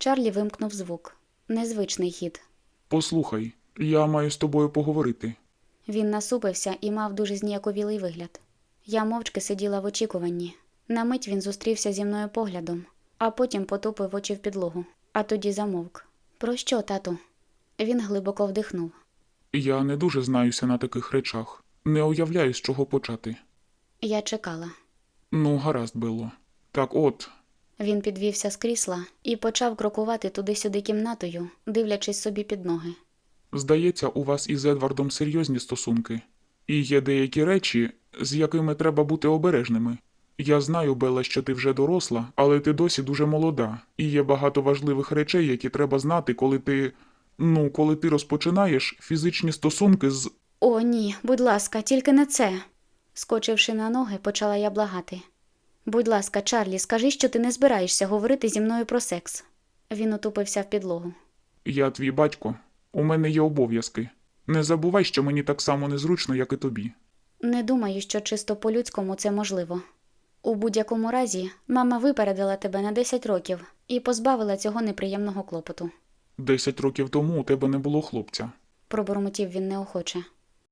Чарлі вимкнув звук. Незвичний хід. Послухай, я маю з тобою поговорити. Він насупився і мав дуже зніяковілий вигляд. Я мовчки сиділа в очікуванні. На мить він зустрівся зі мною поглядом, а потім потупив очі в підлогу, а тоді замовк. Про що, тату? Він глибоко вдихнув. Я не дуже знаюся на таких речах. Не уявляю, з чого почати. Я чекала. Ну, гаразд було. Так от, Він підвівся з крісла і почав крокувати туди-сюди кімнатою, дивлячись собі під ноги. здається, у вас із Едвардом серйозні стосунки. І є деякі речі, з якими треба бути обережними. Я знаю, Белла, що ти вже доросла, але ти досі дуже молода, і є багато важливих речей, які треба знати, коли ти. Ну, коли ти розпочинаєш фізичні стосунки з. О, ні, будь ласка, тільки не це. Скочивши на ноги, почала я благати. Будь ласка, Чарлі, скажи, що ти не збираєшся говорити зі мною про секс. Він утупився в підлогу. Я твій батько. У мене є обов'язки. Не забувай, що мені так само незручно, як і тобі. Не думаю, що чисто по-людському це можливо. У будь-якому разі, мама випередила тебе на 10 років і позбавила цього неприємного клопоту. Десять років тому у тебе не було хлопця. Пробурмотів він неохоче.